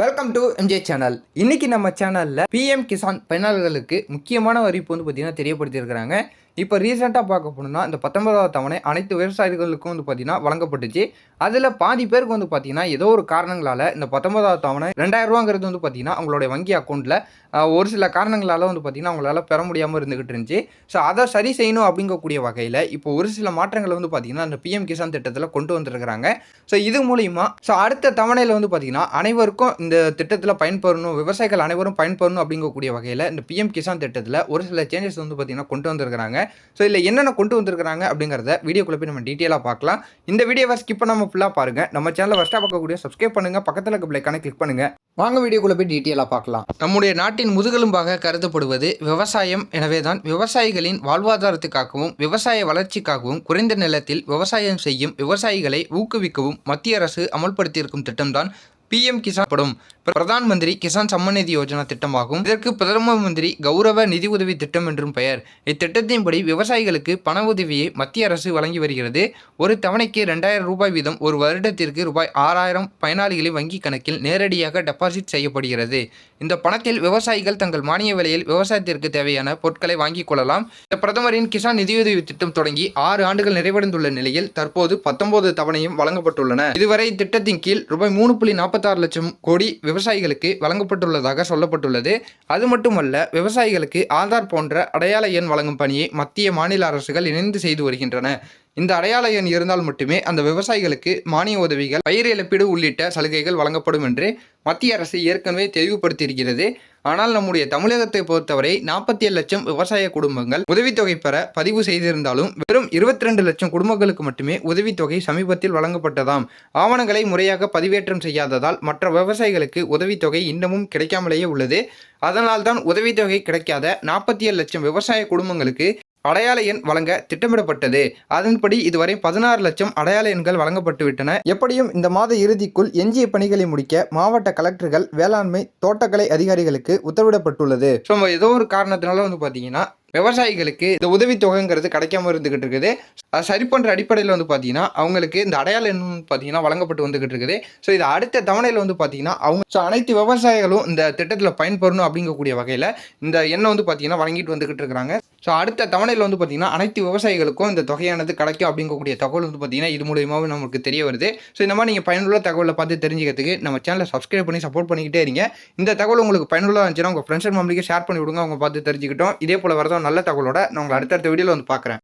Welcome to MJ channel இன்னைக்கு நம்ம சேனலில் பிஎம் கிசான் பயனாளர்களுக்கு முக்கியமான அறிவிப்பு வந்து பார்த்தீங்கன்னா தெரியப்படுத்தியிருக்கிறாங்க. இப்போ ரீசெண்டாக பார்க்க போனோம்னா இந்த பத்தொன்பதாவது தவணை அனைத்து விவசாயிகளுக்கும் வந்து பார்த்தீங்கன்னா வழங்கப்பட்டுச்சு. அதில் பாதி பேருக்கு வந்து பார்த்தீங்கன்னா ஏதோ ஒரு காரணங்களால் இந்த பத்தொன்பதாவது தவணை ரெண்டாயிரம் ரூபாங்கிறது வந்து பார்த்தீங்கன்னா அவங்களுடைய வங்கி அக்கௌண்ட்டில் ஒரு சில காரணங்களால் வந்து பார்த்தீங்கன்னா அவங்களால பெற முடியாமல் இருந்துகிட்டு இருந்துச்சு. ஸோ அதை சரி செய்யணும் அப்படிங்கக்கூடிய வகையில் இப்போ ஒரு சில மாற்றங்களை வந்து பார்த்தீங்கன்னா அந்த பிஎம் கிசான் திட்டத்தில் கொண்டு வந்திருக்கிறாங்க. ஸோ இது மூலிமா ஸோ அடுத்த தவணையில் வந்து பார்த்தீங்கன்னா அனைவருக்கும் இந்த திட்டத்தில் பயன்பெறணும் விவசாயிகள் அனைவரும் பயன்பெறணும் அப்படிங்கக்கூடிய வகையில் இந்த பிஎம் கிசான் திட்டத்தில் ஒரு சில சேஞ்சஸ் வந்து பார்த்தீங்கன்னா கொண்டு வந்திருக்கிறாங்க. ஸோ இதில் என்னென்ன கொண்டு வந்திருக்கிறாங்க அப்படிங்கிறத வீடியோக்குள்ளே போய் நம்ம டீட்டெயிலாக பார்க்கலாம். இந்த வீடியோவை ஸ்கிப் பண்ணாமல் ஃபுல்லாக பாருங்கள் நம்ம சேனலை ஃபஸ்ட்டாக பார்க்கக்கூடிய சப்ஸ்கிரைப் பண்ணுங்கள் பக்கத்தில் இருக்க பிள்ளைக்கான கிளிக் பண்ணுங்கள் வாங்க வீடியோக்குள்ள போய் டீட்டெயிலாக பார்க்கலாம். நம்முடைய நாட்டின் முதுகெலும்பாக கருதப்படுவது விவசாயம். எனவே தான் விவசாயிகளின் வாழ்வாதாரத்துக்காகவும் விவசாய வளர்ச்சிக்காகவும் குறைந்த நிலத்தில் விவசாயம் செய்யும் விவசாயிகளை ஊக்குவிக்கவும் மத்திய அரசு அமல்படுத்தியிருக்கும் திட்டம்தான் பிஎம் கிசான் படும் பிரதான் மந்திரி கிசான் சம்மன் நிதி யோஜனா திட்டமாகும். இதற்கு பிரதம மந்திரி கௌரவ நிதி உதவி திட்டம் என்றும் பெயர். இத்திட்டத்தின்படி விவசாயிகளுக்கு பண உதவியை மத்திய அரசு வழங்கி வருகிறது. ஒரு தவணைக்கு ரெண்டாயிரம் ரூபாய் வீதம் ஒரு வருடத்திற்கு ரூபாய் ஆறாயிரம் பயனாளிகளின் வங்கி கணக்கில் நேரடியாக டெபாசிட் செய்யப்படுகிறது. இந்த பணத்தில் விவசாயிகள் தங்கள் மானிய விலையில் விவசாயத்திற்கு தேவையான பொருட்களை வாங்கிக் கொள்ளலாம். இந்த பிரதமரின் கிசான் நிதியுதவி திட்டம் தொடங்கி ஆறு ஆண்டுகள் நிறைவடைந்துள்ள நிலையில் தற்போது பத்தொன்பது தவணையும் வழங்கப்பட்டுள்ளன. இதுவரை திட்டத்தின் கீழ் ரூபாய் மூணு புள்ளி நாற்பத்தி நாற்பத்தாறு லட்சம் கோடி விவசாயிகளுக்கு வழங்கப்பட்டுள்ளதாக சொல்லப்பட்டுள்ளது. அது மட்டுமல்ல விவசாயிகளுக்கு ஆதார் போன்ற அடையாள எண் வழங்கும் பணியை மத்திய மாநில அரசுகள் இணைந்து செய்து வருகின்றன. இந்த அடையாள எண் இருந்தால் மட்டுமே அந்த விவசாயிகளுக்கு மானிய உதவிகள் பயிர் இழப்பீடு உள்ளிட்ட சலுகைகள் வழங்கப்படும் என்று மத்திய அரசு ஏற்கனவே தெளிவுபடுத்தியிருக்கிறது. ஆனால் நம்முடைய தமிழகத்தை பொறுத்தவரை நாற்பத்தி ஏழு லட்சம் விவசாய குடும்பங்கள் உதவித்தொகை பெற பதிவு செய்திருந்தாலும் வெறும் இருபத்தி ரெண்டு லட்சம் குடும்பங்களுக்கு மட்டுமே உதவித்தொகை சமீபத்தில் வழங்கப்பட்டதாம். ஆவணங்களை முறையாக பதிவேற்றம் செய்யாததால் மற்ற விவசாயிகளுக்கு உதவித்தொகை இன்னமும் கிடைக்காமலேயே உள்ளது. அதனால்தான் உதவித்தொகை கிடைக்காத நாற்பத்தி ஏழு லட்சம் விவசாய குடும்பங்களுக்கு அடையாள எண் வழங்க திட்டமிடப்பட்டது. அதன்படி இதுவரை பதினாறு லட்சம் அடையாள எண்கள் வழங்கப்பட்டு விட்டன எப்படியும் இந்த மாத இறுதிக்குள் எஞ்சிய பணிகளை முடிக்க மாவட்ட கலெக்டர்கள் வேளாண்மை தோட்டக்கலை அதிகாரிகளுக்கு உத்தரவிடப்பட்டுள்ளது. ஸோ ஏதோ ஒரு காரணத்தினால வந்து பார்த்தீங்கன்னா விவசாயிகளுக்கு இந்த உதவித்தொகைங்கிறது கிடைக்காம இருந்துகிட்டு இருக்குது. அது சரி பண்ணுற அடிப்படையில் வந்து பார்த்தீங்கன்னா அவங்களுக்கு இந்த அடையாள எண் பார்த்தீங்கன்னா வழங்கப்பட்டு வந்துகிட்டு இருக்குது. ஸோ இது அடுத்த தவணையில் வந்து பார்த்தீங்கன்னா அவங்க ஸோ அனைத்து விவசாயிகளும் இந்த திட்டத்தில் பயன்பெறணும் அப்படிங்கக்கூடிய வகையில் இந்த எண்ணை வந்து பார்த்தீங்கன்னா வழங்கிட்டு வந்துகிட்டு இருக்கிறாங்க. ஸோ அடுத்த தவணையில் வந்து பார்த்தீங்கன்னா அனைத்து விவசாயிகளுக்கும் இந்த தொகையானது கிடைக்கும் அப்படிங்கக்கூடிய தகவல் வந்து பார்த்தீங்கன்னா இது மூலியமாகவே நமக்கு தெரிய வருது. ஸோ இந்த மாதிரி நீங்கள் பயனுள்ள தகவலை பார்த்து தெரிஞ்சுக்கிறதுக்கு நம்ம சேனலை சப்ஸ்கிரைப் பண்ணி சப்போர்ட் பண்ணிக்கிட்டே இருங்க. இந்த தகவல் உங்களுக்கு பயனுள்ளதாக இருந்துச்சுன்னா உங்கள் ஃப்ரெண்ட்ஸ் அண்ட் ஃபேமிலிக்கு ஷேர் பண்ணி விடுங்க. அவங்க பார்த்து தெரிஞ்சுக்கிட்டோம். இதே போல் வரதும் நல்ல தகவலோட நான் உங்களை அடுத்தடுத்த வீடியோவில் வந்து பார்க்குறேன்.